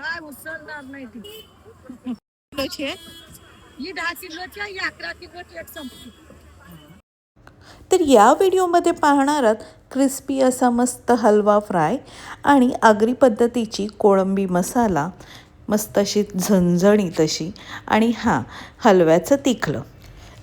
काय उसळणार नाही ती. किलोची आहे? ही दहा किलोची आहे, ही अकरा किलोची एक संपली तर या व्हिडिओमध्ये पाहणार आहात क्रिस्पी असा मस्त हलवा फ्राय आणि आगरी पद्धतीची कोळंबी मसाला मस्त अशी झणझणीत अशी. आणि हां हलव्याचं तिखलं.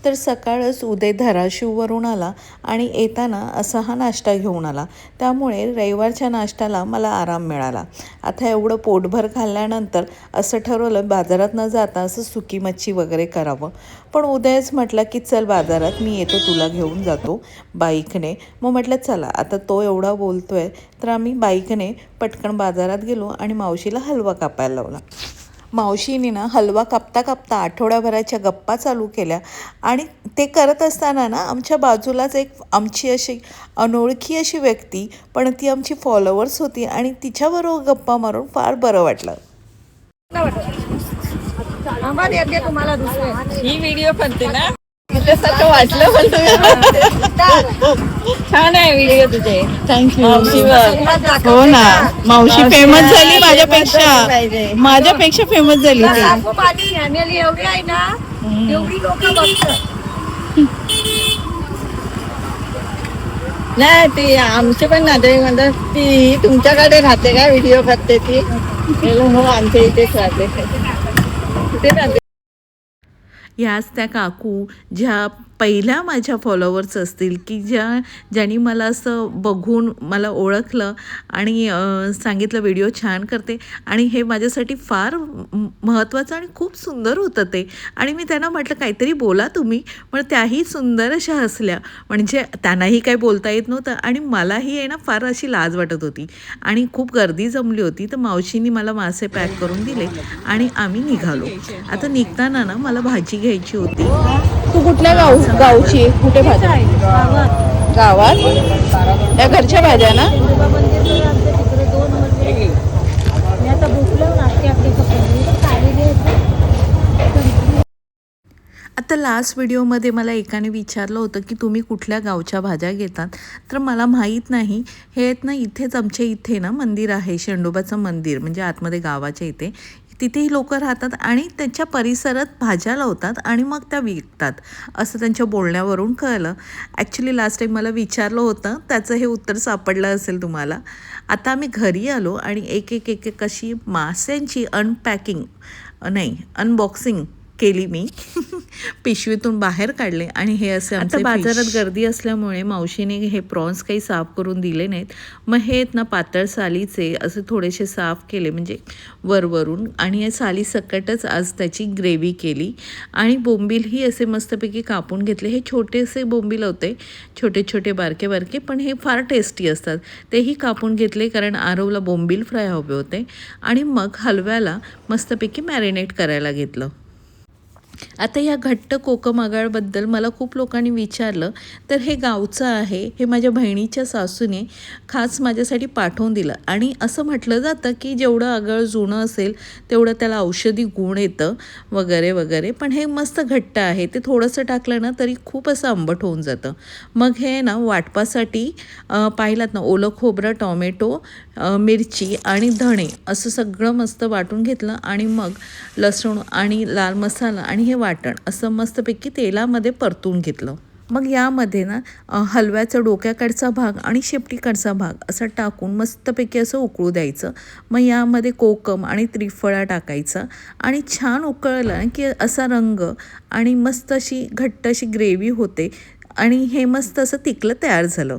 तर सकाळच उदय धाराशिववरून आला आणि येताना असा हा नाश्ता घेऊन आला. त्यामुळे रविवारच्या नाश्त्याला मला आराम मिळाला. आता एवढं पोटभर खाल्ल्यानंतर असं ठरवलं बाजारात न जाता असं सुकी मच्छी वगैरे करावं. पण उदयच म्हटलं की चल बाजारात मी येतो तुला घेऊन जातो बाईकने. मग म्हटलं चला आता तो एवढा बोलतोय तर आम्ही बाईकने पटकन बाजारात गेलो आणि मावशीला हलवा कापायला लावला. मावशीने ना हलवा कापता कापता आठवड्याभराच्या गप्पा चालू केल्या आणि ते करत असताना ना आमच्या बाजूलाच एक आमची अशी अनोळखी अशी व्यक्ती पण ती आमची फॉलोवर्स होती आणि तिच्याबरोबर गप्पा मारून फार बरं वाटलं. ही व्हिडिओ बनते ना? वाटलं पण तुम्ही छान आहे व्हिडिओ तुझे. थँक्यू मावशीवर हो ना. मावशी फेमस झाली माझ्यापेक्षा. माझ्यापेक्षा फेमस झाली ती. फॅमिली एवढी आहे ना एवढी लोक बघतात. नाही ती आमचे पण नातेवाईक म्हणतात ती तुमच्याकडे राहते का? व्हिडिओ करते ती? हो आमच्या इथेच राहते? ह्याच त्या काकू ज्या पहिल्या माझ्या फॉलोवर्स असतील की ज्या ज्यांनी मला असं बघून मला ओळखलं आणि सांगितलं व्हिडिओ छान करते आणि हे माझ्यासाठी फार महत्त्वाचं आणि खूप सुंदर होतं ते. आणि मी त्यांना म्हटलं काहीतरी बोला तुम्ही पण त्याही सुंदर अशा हसल्या. म्हणजे त्यांनाही काही बोलता येत नव्हतं आणि मलाही आहे ना फार अशी लाज वाटत होती. आणि खूप गर्दी जमली होती तर मावशीनी मला मासे पॅक करून दिले आणि आम्ही निघालो. आता निघताना ना मला भाजी घ्यायची होती. तू कुठल्या गाव गावची? कुठे भाज्या? गावात? या घरच्या भाज्या ना? आता आता लास्ट व्हिडिओमध्ये मला एकाने विचारलं होतं की तुम्ही कुठल्या गावच्या भाज्या घेतात? तर मला माहीत नाही. हे आहेत ना इथेच आमच्या इथे ना मंदिर आहे शेंडोबाचं मंदिर. म्हणजे आतमध्ये गावाच्या इथे. तिथेही लोक राहतात आणि त्यांच्या परिसरात भाज्या लावतात आणि मग त्या विकतात. असं त्यांच्या बोलण्यावरून कळलं. ॲक्च्युली लास्ट टाईम मला विचारलं होतं. त्याचं हे उत्तर सापडलं असेल तुम्हाला. आता आम्ही घरी आलो आणि एक एक एक एक अशी मास्यांची अनपॅकिंग नाही अनबॉक्सिंग केली मी. पिशवीतून बाहेर काढले आणि हे असे आता बाजारात गर्दी असल्यामुळे मावशीने हे प्रॉन्स काही साफ करून दिले नाहीत. मग हे आहेत ना पातळ सालीचे असे थोडेसे साफ केले म्हणजे वरवरून. आणि या साली सकटच आज त्याची ग्रेव्ही केली. आणि बोंबीलही असे मस्तपैकी कापून घेतले. हे छोटेसे बोंबील होते छोटे छोटे बारके बारके पण हे फार टेस्टी असतात. तेही कापून घेतले कारण आरवला बोंबील फ्राय हवे होते. आणि मग हलव्याला मस्तपैकी मॅरिनेट करायला घेतलं. आता या घट्ट कोकम आगाळबद्दल मला खूप लोकांनी विचारलं तर हे गावचं आहे हे माझ्या बहिणीच्या सासूने खास माझ्यासाठी पाठवून दिलं. आणि असं म्हटलं जातं की जेवढं आगळ जुनं असेल तेवढं त्याला औषधी गुण येतं वगैरे वगैरे. पण हे मस्त घट्ट आहे ते थोडंसं टाकलं ना तरी खूप असं आंबट होऊन जातं. मग हे ना वाटपासाठी पाहिलात ना ओलं खोबरं टॉमॅटो मिरची आणि धणे असं सगळं मस्त वाटून घेतलं. आणि मग लसूण आणि लाल मसाला आणि हे वाटण असं मस्तपैकी तेलामध्ये परतून घेतलं. मग यामध्ये ना हलव्याचा डोक्याकडचा भाग आणि शेपटीकडचा भाग असा टाकून मस्तपैकी असं उकळू द्यायचं. मग यामध्ये कोकम आणि त्रिफळा टाकायचा आणि छान उकळलं ना की असा रंग आणि मस्त अशी घट्ट अशी ग्रेव्ही होते आणि हे मस्त असं तिकलं तयार झालं.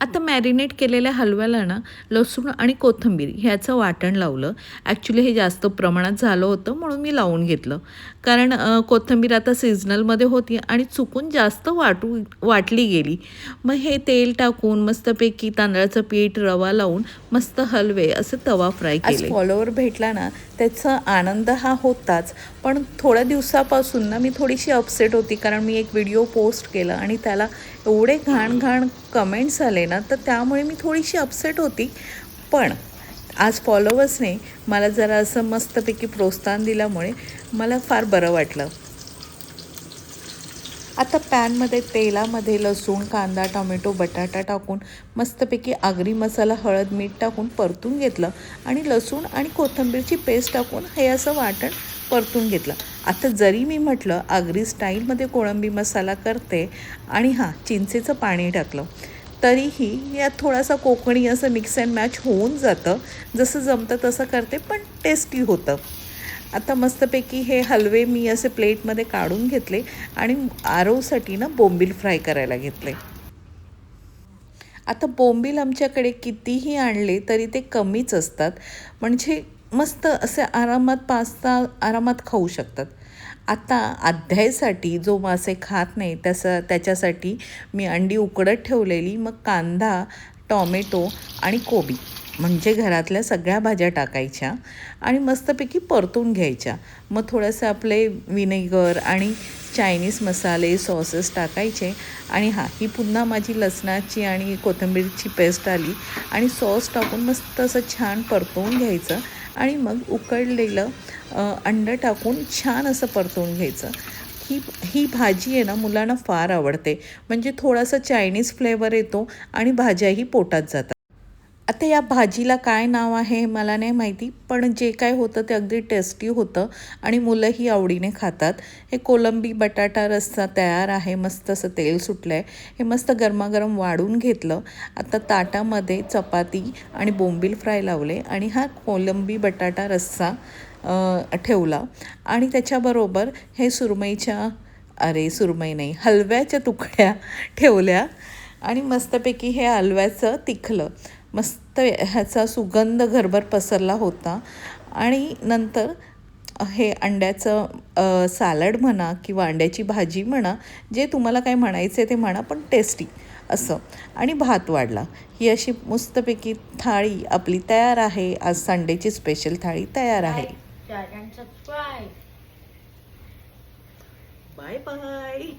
आता मॅरिनेट केलेल्या हलव्याला ना लसूण आणि कोथिंबीर ह्याचं वाटण लावलं. ॲक्च्युली हे जास्त प्रमाणात झालं होतं म्हणून मी लावून घेतलं. कारण कोथिंबीर आता सिजनलमध्ये होती आणि चुकून जास्त वाटू वाटली गेली. मग हे तेल टाकून मस्तपैकी तांदळाचं पीठ रवा लावून मस्त हलवे असे तवा फ्राय केले. फॉलोवर भेटला ना त्याचा आनंद हा होताच. पण थोड्या दिवसापासून ना मी थोडीशी अपसेट होती कारण मी एक व्हिडिओ पोस्ट केला आणि त्याला एवढे घाण घाण कमेंट्स आले ना तर त्यामुळे मी थोडीशी अपसेट होती. पण आज फॉलोवर्सने मला जरा असं मस्तपैकी प्रोत्साहन दिल्यामुळे मला फार बरं वाटलं. आता पॅनमध्ये तेलामध्ये लसूण कांदा टोमॅटो बटाटा टाकून मस्तपैकी आगरी मसाला हळद मीठ टाकून परतून घेतलं आणि लसूण आणि कोथिंबीरची पेस्ट टाकून हे असं वाटण परतून घेतलं. आता जरी मी म्हटलं आगरी स्टाईलमध्ये कोळंबी मसाला करते आणि हां चिंचेचं पाणी टाकलं तरीही यात थोडासा कोकणी असं मिक्स अँड मॅच होऊन जातं. जसं जमतं तसं करते पण टेस्टी होतं. आता मस्तपैकी हे हलवे मी असे प्लेटमध्ये काढून घेतले आणि आरोसाठी ना बोंबील फ्राय करायला घेतले. आता बोंबील आमच्याकडे कितीही आणले तरी ते कमीच असतात. म्हणजे मस्त असे आरामात पास्ता आरामात खाऊ शकतात. आता अध्यायसाठी जो मासे खात नाही त्याचा त्याच्यासाठी मी अंडी उकडत ठेवलेली मग कांदा टॉमॅटो आणि कोबी. म्हणजे घरातल्या सगळ्या भाज्या टाकायच्या आणि मस्तपैकी परतून घ्यायच्या. मग थोडंसं आपले विनेगर आणि चायनीज मसाले सॉसेस टाकायचे. आणि हां ही पुन्हा माझी लसणाची आणि कोथिंबीरची पेस्ट आली आणि सॉस टाकून मस्त असं छान परतवून घ्यायचं आणि मग उकडलेलं अंडं टाकून छान असं परतवून घ्यायचं. ही ही भाजी आहे ना मुलांना फार आवडते. म्हणजे थोडासा चायनीज फ्लेवर येतो आणि भाज्याही पोटात जातात. आता या भाजीला काय नाव आहे हे मला नाही माहिती पण जे काय होतं ते अगदी टेस्टी होतं आणि मुलंही आवडीने खातात. हे कोलंबी बटाटा रस्सा तयार आहे मस्त असं तेल सुटलं आहे हे मस्त गरमागरम वाढून घेतलं. आता ताटामध्ये चपाती आणि बोंबील फ्राय लावले आणि हा कोलंबी बटाटा रस्सा ठेवला. आणि त्याच्याबरोबर हे सुरमईच्या अरे सुरमई नाही हलव्याच्या तुकड्या ठेवल्या आणि मस्तपैकी हे हलव्याचं तिखलं. मस्त ह्याचा सुगंध घरभर पसरला होता. आणि नंतर हे अंड्याचं सॅलड म्हणा किंवा अंड्याची भाजी म्हणा जे तुम्हाला काय म्हणायचं ते म्हणा पण टेस्टी असं. आणि भात वाढला. ही अशी मस्तपैकी थाळी आपली तयार आहे. आज संडेची स्पेशल थाळी तयार आहे. Bye bye